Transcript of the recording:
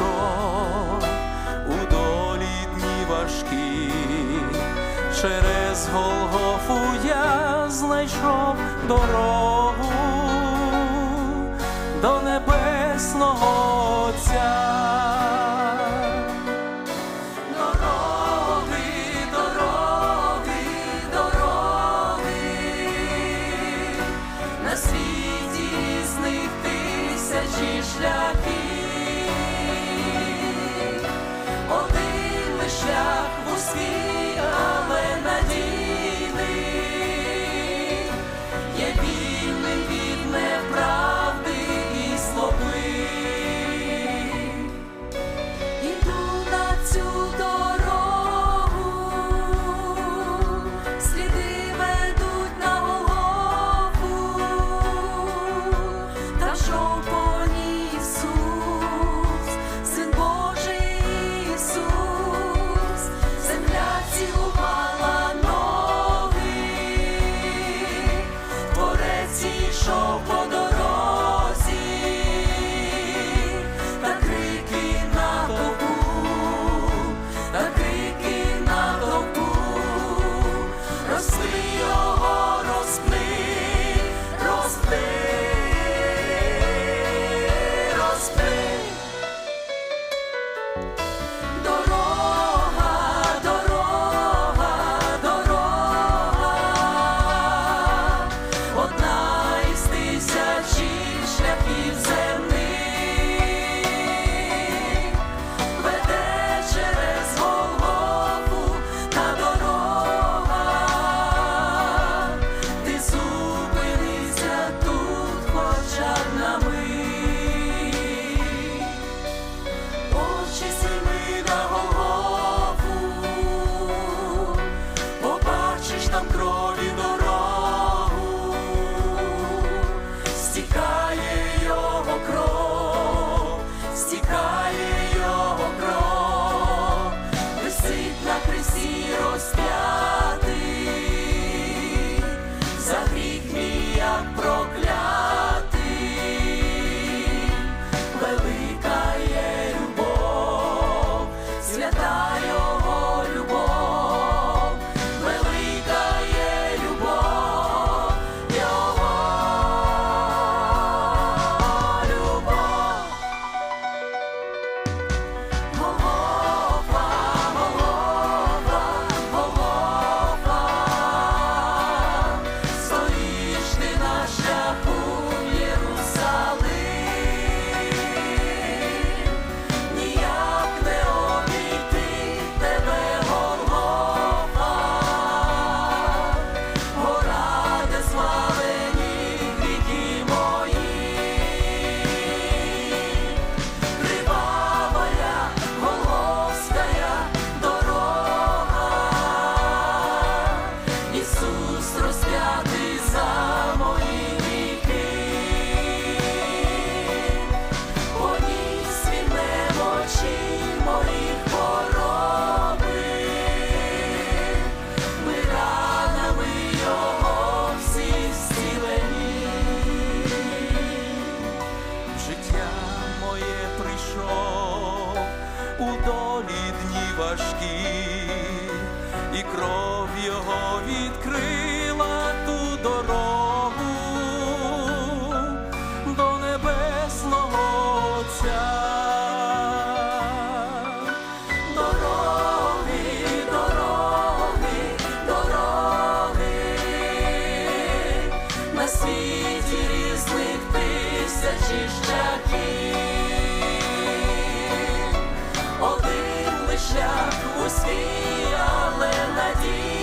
пройшов у долі дні важкі, через Голгофу я знайшов дорогу до небесного Отця. See. Just гріхи, і кров його відкрила ту дорогу до небесного Отця. Світі різних тисячі шляхів свій, але надій.